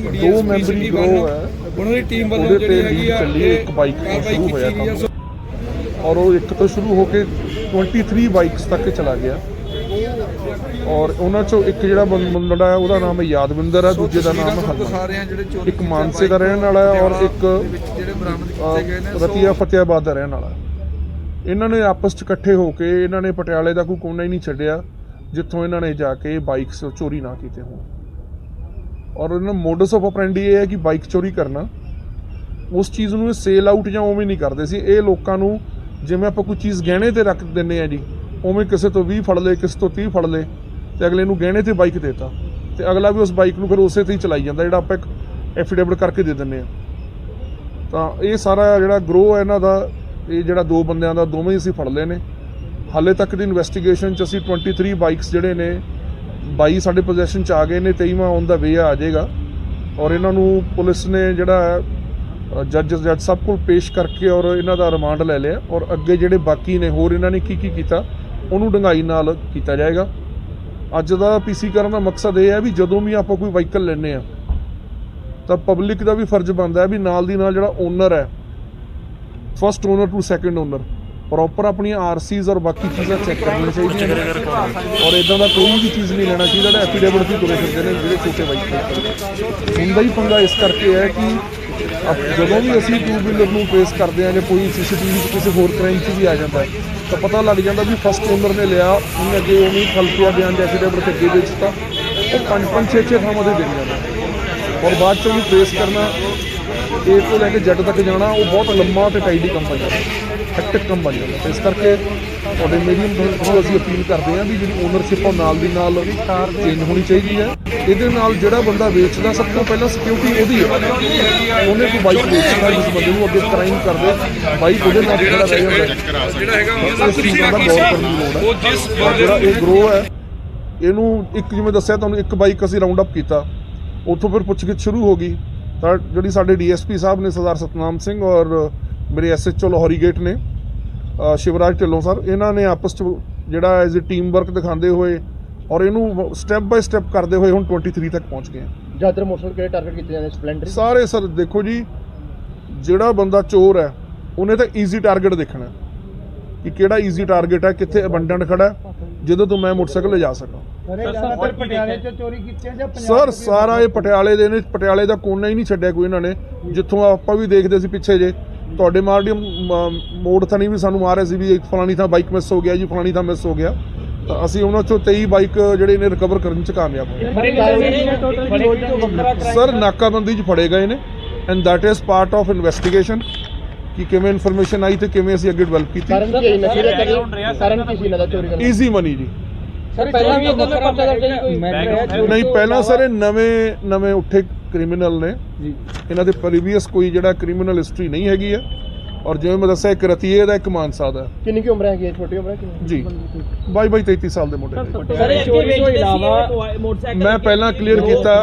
ਦੋ ਮੈਂਬਰੀ ਗਰੋਹ ਹੈ ਉਹਨਾਂ ਦੀ ਟੀਮ ਵੱਲੋਂ ਜਿਹੜੀ ਹੈਗੀ ਆ ਇੱਕ ਬਾਈਕ ਸ਼ੁਰੂ ਹੋਇਆ। ਕੰਮ ਔਰ ਉਹ ਇੱਕ ਤੋਂ ਸ਼ੁਰੂ ਹੋ ਕੇ 23 ਬਾਈਕਸ ਤੱਕ ਚਲਾ ਗਿਆ। ਔਰ ਉਹਨਾਂ ਚੋਂ ਇੱਕ ਜਿਹੜਾ ਮੁੰਡਾ ਹੈ ਉਹਦਾ ਨਾਮ ਹੈ ਯਾਦਵਿੰਦਰ ਹੈ ਦੂਜੇ ਦਾ ਨਾਮ ਹੈ ਹਰਮਨ। ਇੱਕ ਮਾਨਸੇ ਦਾ ਰਹਿਣ ਵਾਲਾ ਹੈ ਔਰ ਇੱਕ ਰਤੀਆ ਫਤਿਆਬਾਦ ਦਾ ਰਹਿਣ ਵਾਲਾ। ਇਹਨਾਂ ਨੇ ਆਪਸ ਚ ਇਕੱਠੇ ਹੋ ਕੇ ਇਹਨਾਂ ਨੇ ਪਟਿਆਲੇ ਦਾ ਕੋਈ ਕੋਨਾ ਹੀ ਨਹੀਂ ਛੱਡਿਆ ਜਿੱਥੋਂ ਇਹਨਾਂ ਨੇ ਜਾ ਕੇ ਬਾਈਕਸ ਚੋਰੀ ਨਾ ਕੀਤੇ ਹੋਣ। ਔਰ ਇਹਨਾਂ ਮੋਡਸ ਆਫ ਆਪਰੈਂਡੀ ਇਹ ਹੈ ਕਿ ਬਾਈਕ ਚੋਰੀ ਕਰਨਾ। ਉਸ ਚੀਜ਼ ਨੂੰ ਸੇਲ ਆਊਟ ਜਾਂ ਉਵੇਂ ਨਹੀਂ ਕਰਦੇ ਸੀ। ਇਹ ਲੋਕਾਂ ਨੂੰ ਜਿਵੇਂ ਆਪਾਂ ਕੋਈ ਚੀਜ਼ ਗਹਿਣੇ ਤੇ ਰੱਖ ਦਿੰਨੇ ਆ ਜੀ, ਉਵੇਂ ਕਿਸੇ ਤੋਂ 20 ਫੜ ਲਏ, ਕਿਸੇ ਤੋਂ 30 ਫੜ ਲਏ ਤੇ ਅਗਲੇ ਨੂੰ ਗਹਿਣੇ ਤੇ ਬਾਈਕ ਦੇਤਾ। ਤੇ ਅਗਲਾ ਵੀ ਉਸ ਬਾਈਕ ਨੂੰ ਫਿਰ ਉਸੇ ਤੇ ਹੀ ਚਲਾਈ ਜਾਂਦਾ, ਜਿਹੜਾ ਆਪਾਂ ਇੱਕ ਐਫੀਡੇਵਿਟ ਕਰਕੇ ਦੇ ਦਿੰਨੇ ਆ ਤਾਂ ਇਹ ਸਾਰਾ ਜਿਹੜਾ ਗਰੋਹ ਹੈ ਇਹਨਾਂ ਦਾ, ਇਹ ਜਿਹੜਾ ਦੋ ਬੰਦਿਆਂ ਦਾ, ਦੋਵੇਂ ਹੀ ਅਸੀਂ ਫੜ ਲਏ ਨੇ। ਹਾਲੇ ਤੱਕ ਦੀ ਇਨਵੈਸਟੀਗੇਸ਼ਨ ਚ ਅਸੀਂ 23 ਬਾਈਕਸ ਜਿਹੜੇ ਨੇ 22 ਸਾਡੇ ਪੋਜੀਸ਼ਨ ਚ ਆ ਗਏ ਨੇ 23ਵਾਂ ਔਨ ਦਾ ਵੇ ਆ ਜਾਏਗਾ। ਔਰ ਇਹਨਾਂ ਨੂੰ ਪੁਲਿਸ ਨੇ ਜਿਹੜਾ ਜੱਜ ਜੱਜ ਸਭ ਕੋਲ ਪੇਸ਼ ਕਰਕੇ ਔਰ ਇਹਨਾਂ ਦਾ ਰਿਮਾਂਡ ਲੈ ਲਿਆ। ਔਰ ਅੱਗੇ ਜਿਹੜੇ ਬਾਕੀ ਨੇ, ਹੋਰ ਇਹਨਾਂ ਨੇ ਕੀ ਕੀ ਕੀਤਾ, ਉਹਨੂੰ ਡੰਗਾਈ ਨਾਲ ਕੀਤਾ ਜਾਏਗਾ। ਅੱਜ ਦਾ ਪੀਸੀ ਕਰਨ ਦਾ ਮਕਸਦ ਇਹ ਹੈ ਵੀ ਜਦੋਂ ਵੀ ਆਪਾਂ ਕੋਈ ਵਾਹੀਕਲ ਲੈਨੇ ਆ ਤਾਂ ਪਬਲਿਕ ਦਾ ਵੀ ਫਰਜ਼ ਬਣਦਾ ਹੈ ਵੀ ਨਾਲ ਦੀ ਨਾਲ ਜਿਹੜਾ ਓਨਰ ਹੈ first owner two second owner proper ਆਪਣੀਆਂ ਆਰਸੀਜ਼ ਔਰ ਬਾਕੀ ਚੀਜ਼ਾਂ ਚੈੱਕ ਕਰਨੀਆਂ ਚਾਹੀਦੀਆਂ ਨੇ। ਔਰ ਇਦਾਂ ਦਾ ਕੋਈ ਵੀ ਚੀਜ਼ ਨਹੀਂ ਲੈਣਾ ਚਾਹੀਦਾ, ਜਿਹੜਾ ਐਫੀਡੇਵਿਟ ਵੀ ਤੁਰੇ ਫਿਰਦੇ ਨੇ, ਜਿਹੜੇ ਛੋਟੇ ਬਾਈਕ ਹੁੰਦਾ ਹੀ ਪੰਗਾ ਇਸ ਕਰਕੇ ਹੈ ਕਿ ਜਦੋਂ ਵੀ ਅਸੀਂ ਟੂ ਵੀਲਰ ਨੂੰ ਫੇਸ ਕਰਦੇ ਹਾਂ ਜਾਂ ਕੋਈ ਸੀਸੀਟੀਵੀ 'ਚ ਕਿਸੇ ਹੋਰ ਕ੍ਰਾਈਮ 'ਚ ਵੀ ਆ ਜਾਂਦਾ ਤਾਂ ਪਤਾ ਲੱਗ ਜਾਂਦਾ ਵੀ ਫਸਟ ਓਨਰ ਨੇ ਲਿਆ, ਉਹਨੇ ਅੱਗੇ ਉਹਨੂੰ ਖਲਪਿਆ ਬਿਆਨ ਦੇ ਐਫੀਡੇਵਿਟ ਤੇ ਅੱਗੇ ਦੇ ਦਿੱਤਾ, ਉਹ ਪੰਜ ਪੰਜ, ਛੇ ਛੇ ਥਾਵਾਂ ਤੇ ਦੇ ਜਾਂਦਾ। ਔਰ ਬਾਅਦ 'ਚ ਉਹਨੂੰ ਫੇਸ ਕਰਨਾ ਏ ਤੋਂ ਲੈ ਕੇ ਜੱਟ ਤੱਕ ਜਾਣਾ, ਉਹ ਬਹੁਤ ਲੰਮਾ ਤੇ ਟਾਈਡੀ ਕੰਮ ਬਣ ਹੈਕਟਿਕ ਕੰਮ ਬਣ ਜਾਂਦਾ। ਇਸ ਕਰਕੇ ਤੁਹਾਡੇ ਮੀਡੀਅਮ ਤੋਂ ਅਸੀਂ ਅਪੀਲ ਕਰਦੇ ਹਾਂ ਵੀ ਜਿਹੜੀ ਓਨਰਸ਼ਿਪ ਉਹ ਨਾਲ ਦੀ ਨਾਲ ਚੇਂਜ ਹੋਣੀ ਚਾਹੀਦੀ ਹੈ। ਇਹਦੇ ਨਾਲ ਜਿਹੜਾ ਬੰਦਾ ਵੇਚਦਾ ਸਭ ਤੋਂ ਪਹਿਲਾਂ ਸਿਕਿਉਰਿਟੀ ਉਹਦੀ ਹੈ ਉਹਨੇ ਕੋਈ ਬਾਈਕ ਵੇਚਦਾ ਜਿਸ ਬੰਦੇ ਨੂੰ ਅੱਗੇ ਕ੍ਰਾਈਮ ਕਰਦੇ ਬਾਈਕ ਉਹਦੇ ਨਾਲ ਜਿਹੜਾ ਰਹਿ ਜਾਂਦਾ। ਜਿਹੜਾ ਹੈਗਾ ਇਸ ਚੀਜ਼ਾਂ ਦਾ ਗੌਰ ਕਰਨ ਦੀ ਲੋੜ ਹੈ। ਉਹ ਜਿਸ ਜਿਹੜਾ ਨੂੰ ਇਹ ਗਰੋ ਹੈ ਇਹਨੂੰ ਇੱਕ ਜਿਵੇਂ ਦੱਸਿਆ ਤੁਹਾਨੂੰ ਇੱਕ ਬਾਈਕ ਅਸੀਂ ਰਾਉਂਡ ਅਪ ਕੀਤਾ। ਉੱਥੋਂ ਫਿਰ ਪੁੱਛਗਿੱਛ ਸ਼ੁਰੂ ਹੋ ਗਈ। ਤਾਂ ਜਿਹੜੀ ਸਾਡੇ ਡੀਐਸਪੀ ਸਾਹਿਬ ਨੇ ਸਰਦਾਰ ਸਤਨਾਮ ਸਿੰਘ ਔਰ ਮੇਰੇ ਐਸਐਚਓ ਲਾਹੌਰੀ ਗੇਟ ਨੇ ਸ਼ਿਵਰਾਜ ਢਿੱਲੋਂ ਸਰ ਇਹਨਾਂ ਨੇ ਆਪਸ ਚ ਜਿਹੜਾ ਐਜ਼ ਅ ਟੀਮ ਵਰਕ ਦਿਖਾਉਂਦੇ ਹੋਏ ਔਰ ਇਹਨੂੰ ਸਟੈਪ ਬਾਈ ਸਟੈਪ ਕਰਦੇ ਹੋਏ ਹੁਣ 23 ਤੱਕ ਪਹੁੰਚ ਗਏ ਜ਼ਿਆਦਾਤਰ ਮੋਟਰਸਾਈਕਲ ਕਿਹੜੇ ਟਾਰਗੇਟ ਕੀਤੇ ਜਾਂਦੇ ਸਪਲੈਂਡਰ ਸਾਰੇ ਸਰ ਦੇਖੋ ਜੀ ਜਿਹੜਾ ਬੰਦਾ ਚੋਰ ਹੈ ਉਹਨੇ ਤਾਂ ਈਜ਼ੀ ਟਾਰਗੇਟ ਦੇਖਣਾ ਕਿ ਕਿਹੜਾ ਈਜ਼ੀ ਟਾਰਗੇਟ ਹੈ ਕਿੱਥੇ ਅਬੰਡੈਂਟ ਖੜਾ ਜਦੋਂ ਤੋਂ ਮੈਂ ਮੋਟਰਸਾਈਕਲ ਲਿਜਾ ਸਕਾਂ। ਜ਼ਿਆਦਾਤਰ ਪਟਿਆਲੇ ਚ ਚੋਰੀ ਕੀਤੀਆਂ ਜਾਂ ਸਰ ਸਾਰਾ ਇਹ ਪਟਿਆਲੇ ਦੇ ਨੇ ਪਟਿਆਲੇ ਦਾ ਕੋਨਾ ਹੀ ਨਹੀਂ ਛੱਡਿਆ ਕੋਈ ਇਹਨਾਂ ਨੇ। ਜਿੱਥੋਂ ਆਪਾਂ ਵੀ ਦੇਖਦੇ ਸੀ ਪਿੱਛੇ ਜੇ ਤੁਹਾਡੇ ਮਾਰਡੀਅਮ ਮੋੜ ਥਣੀ ਵੀ ਸਾਨੂੰ ਆ ਰਹੇ ਸੀ ਵੀ ਇੱਕ ਫਲਾਣੀ ਥਾਂ ਬਾਈਕ ਮਿਸ ਹੋ ਗਿਆ ਜੀ ਫਲਾਣੀ ਥਾਂ ਮਿਸ ਹੋ ਗਿਆ। ਤਾਂ ਅਸੀਂ ਉਹਨਾਂ ਚੋਂ 23 ਬਾਈਕ ਜਿਹੜੇ ਨੇ ਰਿਕਵਰ ਕਰਨ ਚ ਕਾਮਯਾਬ ਹੋਏ। ਸਰ ਨਾਕਾਬੰਦੀ 'ਚ ਫੜੇ ਗਏ ਨੇ and that is part of investigation ਕਿ ਕਿਵੇਂ ਇਨਫੋਰਮੇਸ਼ਨ ਆਈ ਤੇ ਕਿਵੇਂ ਅਸੀਂ ਅੱਗੇ ਡਿਵੈਲਪ ਕੀਤੀ। ਕਾਰਨ ਕੀ ਹੈ ਨਸ਼ੇ ਦਾ ਕਰੀ ਕਾਰਨ ਕੀ ਸੀ ਇਹਨਾਂ ਦਾ ਚੋਰੀ ਕਰਨ ਈਜ਼ੀ ਮਨੀ ਜੀ। ਸਰ ਪਹਿਲਾਂ ਵੀ ਵੱਖਰਾ ਪਰਚਾ ਦਰਜ ਨਹੀਂ ਪਹਿਲਾਂ ਸਰ ਇਹ ਨਵੇਂ ਨਵੇਂ ਉੱਠੇ ਕ੍ਰਿਮੀਨਲ ਨੇ। ਜੀ। ਇਹਨਾਂ ਦੇ ਪ੍ਰੀਵੀਅਸ ਕੋਈ ਜਿਹੜਾ ਕ੍ਰਿਮੀਨਲ ਹਿਸਟਰੀ ਨਹੀਂ ਹੈਗੀ ਹੈ। ਔਰ ਜਿਵੇਂ ਮੈਂ ਦੱਸਿਆ ਇੱਕ ਰਤੀਏ ਦਾ ਇੱਕ ਮਾਨਸਾ ਦਾ। ਕਿੰਨੀ ਕੀ ਉਮਰ ਹੈਗੀ ਹੈ? ਛੋਟੀ ਉਮਰ ਹੈ ਕਿੰਨੀ? ਜੀ। ਬਾਈ ਬਾਈ 33 ਸਾਲ ਦੇ ਮੁੰਡੇ ਨੇ। ਸਰ ਚੋਰੀ ਤੋਂ ਇਲਾਵਾ ਮੋਟਰਸਾਈਕਲ ਮੈਂ ਪਹਿਲਾਂ ਕਲੀਅਰ ਕੀਤਾ।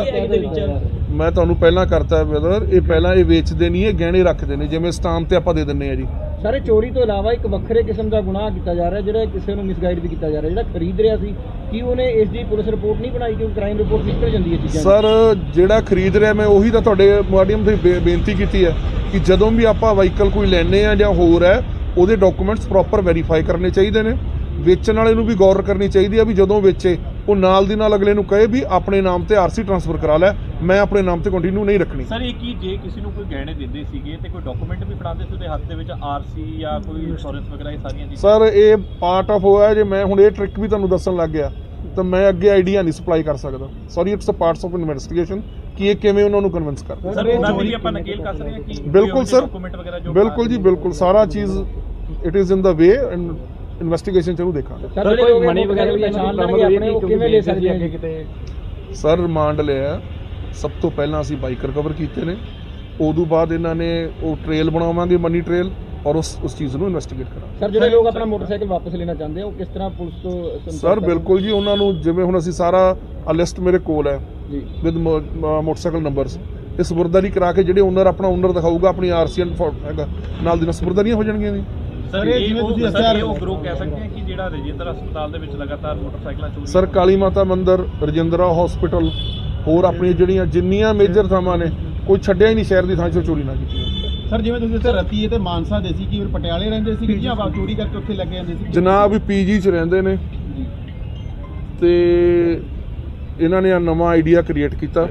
ਮੈਂ ਤੁਹਾਨੂੰ ਪਹਿਲਾਂ ਕਰਤਾ ਬ੍ਰਦਰ ਇਹ ਪਹਿਲਾਂ ਇਹ ਵੇਚਦੇ ਨਹੀਂ ਇਹ ਗਹਿਣੇ ਰੱਖਦੇ ਨੇ। ਜਿਵੇਂ ਸਟਾਮ ਤੇ ਆਪਾਂ ਦੇ ਦਿੰਨੇ ਆ ਜੀ। ਸਾਰੇ ਚੋਰੀ ਤੋਂ ਇਲਾਵਾ ਇੱਕ ਵੱਖਰੇ ਕਿਸਮ ਦਾ ਗੁਨਾਹ ਕੀਤਾ ਜਾ ਰਿਹਾ ਜਿਹੜਾ ਕਿਸੇ ਨੂੰ ਮਿਸਗਾਈਡ ਵੀ ਕੀਤਾ ਜਾ ਰਿਹਾ। ਜਿਹੜਾ ਖਰੀਦ ਰਿਹਾ ਸੀ ਕੀ ਉਹਨੇ ਇਸ ਦੀ ਪੁਲਿਸ ਰਿਪੋਰਟ ਨਹੀਂ ਬਣਾਈ ਕਿਉਂਕਿ ਕ੍ਰਾਈਮ ਰਿਪੋਰਟ ਨਿਕਲ ਜਾਂਦੀ ਹੈ ਚੀਜ਼ਾਂ ਸਰ ਜਿਹੜਾ ਖਰੀਦ ਰਿਹਾ ਮੈਂ ਉਹੀ ਤਾਂ ਤੁਹਾਡੇ ਮਾਧਿਅਮ ਤੇ ਬੇਨਤੀ ਕੀਤੀ ਹੈ ਕਿ ਜਦੋਂ ਵੀ ਆਪਾਂ ਵਾਹੀਕਲ ਕੋਈ ਲੈਣੇ ਆ ਜਾਂ ਹੋਰ ਹੈ ਉਹਦੇ ਡਾਕੂਮੈਂਟਸ ਪ੍ਰੋਪਰ ਵੈਰੀਫਾਈ ਕਰਨੇ ਚਾਹੀਦੇ ਨੇ। ਵੇਚਣ ਵਾਲੇ ਨੂੰ ਵੀ ਗੌਰ ਕਰਨੀ ਚਾਹੀਦੀ ਹੈ ਵੀ ਜਦੋਂ ਵੇਚੇ। ਉਹ ਨਾਲ ਦੀ ਨਾਲ ਅਗਲੇ ਨੂੰ ਕਹੇ ਵੀ ਆਪਣੇ ਨਾਮ ਤੇ ਆਰਸੀ ਟ੍ਰਾਂਸਫਰ ਕਰਾ ਲੈ। ਮੈਂ ਆਪਣੇ ਨਾਮ ਤੇ ਕੰਟੀਨਿਊ ਨਹੀਂ ਰੱਖਣੀ। ਸਰ ਇਹ ਕੀ ਜੇ ਕਿਸੇ ਨੂੰ ਕੋਈ ਗਹਿਣੇ ਦਿੰਦੇ ਸੀਗੇ ਤੇ ਕੋਈ ਡਾਕੂਮੈਂਟ ਵੀ ਫੜਾਉਂਦੇ ਸੀ ਉਹਦੇ ਹੱਥ ਦੇ ਵਿੱਚ ਆਰਸੀ ਜਾਂ ਕੋਈ ਇੰਸ਼ੋਰੈਂਸ ਵਗੈਰਾ ਇਹ ਸਾਰੀਆਂ ਚੀਜ਼ਾਂ? ਸਰ ਇਹ ਪਾਰਟ ਆਫ ਹੋਇਆ ਜੇ ਮੈਂ ਹੁਣ ਇਹ ਟ੍ਰਿਕ ਵੀ ਤੁਹਾਨੂੰ ਦੱਸਣ ਲੱਗ ਗਿਆ ਤਾਂ ਮੈਂ ਅੱਗੇ ਆਈਡੀਆ ਨਹੀਂ ਸਪਲਾਈ ਕਰ ਸਕਦਾ। Sorry it's a parts of investigation ਕਿ ਇਹ ਕਿਵੇਂ ਉਹਨਾਂ ਨੂੰ ਕਨਵਿੰਸ ਕਰਦਾ ਸਰ ਉਹਨਾਂ ਦੀ ਵੀ ਆਪਾਂ ਨਕੇਲ ਕਰ ਸਕਦੇ ਹਾਂ ਕਿ ਬਿਲਕੁਲ ਸਰ। ਡਾਕੂਮੈਂਟ ਵਗੈਰਾ ਜੋ ਬਿਲਕੁਲ ਜੀ ਬਿਲਕੁਲ। ਸਾਰਾ ਚੀਜ਼ it is in the way and investigation ਚ ਉਹਨੂੰ ਦੇਖਾਂਗੇ। ਸਰ ਕੋਈ ਮਨੀ ਵਗੈਰਾ ਵੀ ਪਛਾਣ ਲੈਣਗੇ ਆਪਣੇ ਉਹ ਕਿਵੇਂ ਲੈ ਸਕਦੇ ਅੱਗੇ ਕਿਤੇ ਸਰ ਰਿਮਾਂਡ ਲਿਆ। ਸਭ ਤੋਂ ਪਹਿਲਾਂ ਅਸੀਂ ਬਾਈਕ ਰਿਕਵਰ ਕੀਤੇ ਨੇ। ਉਦੋਂ ਬਾਅਦ ਇਹਨਾਂ ਨੇ ਉਹ ਟ੍ਰੇਲ ਬਣਾਵਾਂਗੇ ਮਨੀ ਟ੍ਰੇਲ ਔਰ ਉਸ ਉਸ ਚੀਜ਼ ਨੂੰ ਇਨਵੈਸਟੀਗੇਟ ਕਰਾਂਗੇ। ਸਰ ਜਿਹੜੇ ਲੋਕ ਆਪਣਾ ਮੋਟਰਸਾਈਕਲ ਵਾਪਸ ਲੈਣਾ ਚਾਹੁੰਦੇ ਆ ਉਹ ਕਿਸ ਤਰ੍ਹਾਂ ਪੁਲਿਸ ਤੋਂ ਸਰ? ਬਿਲਕੁਲ ਜੀ ਉਹਨਾਂ ਨੂੰ ਜਿਵੇਂ ਹੁਣ ਅਸੀਂ ਸਾਰਾ ਆ ਲਿਸਟ ਮੇਰੇ ਕੋਲ ਹੈ ਜੀ। ਵਿਦ ਮੋਟਰਸਾਈਕਲ ਨੰਬਰਸ ਇਹ ਸਪੁਰਦਾਰੀ ਕਰਾ ਕੇ ਜਿਹੜੇ ਓਨਰ ਆਪਣਾ ਓਨਰ ਦਿਖਾਊਗਾ ਆਪਣੀ ਆਰਸੀ ਐਂਡ ਹੈਗਾ ਨਾਲ ਦੀ ਨਾਲ ਸਪੁਰਦਾਰੀਆਂ ਹੋ ਜਾਣਗੀਆਂ ਜੀ। ਸਰ ਇਹ ਜਿਵੇਂ ਤੁਸੀਂ ਸਰ ਇਹ ਉਹ ਗਰੁੱਪ ਕਹਿ ਸਕਦੇ ਹਾਂ ਕਿ ਜਿਹੜਾ ਰਜਿੰਦਰ ਹਸਪਤਾਲ ਦੇ ਵਿੱਚ ਲਗਾਤਾਰ ਮੋਟਰਸਾਈਕਲਾਂ ਚੋਰੀ ਸਰ ਕਾਲੀ ਮਾਤਾ ਮੰਦਿਰ ਰਜਿੰਦਰਾ ਹਸਪੀਟਲ ਹੋਰ ਆਪਣੀਆਂ ਜਿਹੜੀਆਂ ਜਿੰਨੀਆਂ ਮੇਜਰ ਥਾਵਾਂ ਨੇ ਕੋਈ ਛੱਡਿਆ ਹੀ ਨਹੀਂ ਸ਼ਹਿਰ ਦੀ ਥਾਂ 'ਚੋਂ ਚੋਰੀ ਨਾ ਕੀਤੀ ਸਰ ਜਿਵੇਂ ਤੁਸੀਂ ਦੱਸਿਆ ਰਤੀਏ ਤੇ ਮਾਨਸਾ ਦੇ ਸੀ ਕਿ ਪਟਿਆਲੇ ਰਹਿੰਦੇ ਸੀ ਜਾਂ ਆਪ ਚੋਰੀ ਕਰਕੇ ਉੱਥੇ ਲੱਗੇ ਜਾਂਦੇ ਸੀ? ਜਨਾਬ ਵੀ ਪੀਜੀ 'ਚ ਰਹਿੰਦੇ ਨੇ। ਤੇ ਇਹਨਾਂ ਨੇ ਆ ਨਵਾਂ ਆਈਡੀਆ ਕ੍ਰੀਏਟ ਕੀਤਾ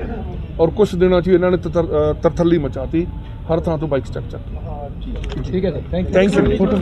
ਔਰ ਕੁਝ ਦਿਨਾਂ 'ਚ ਇਹਨਾਂ ਨੇ ਤਰਥੱਲੀ ਮਚਾਤੀ ਹਰ ਥਾਂ ਤੋਂ ਬਾਈਕ ਚੱਕ ਚੱਕ ਠੀਕ ਹੈ। Sir thank you thank you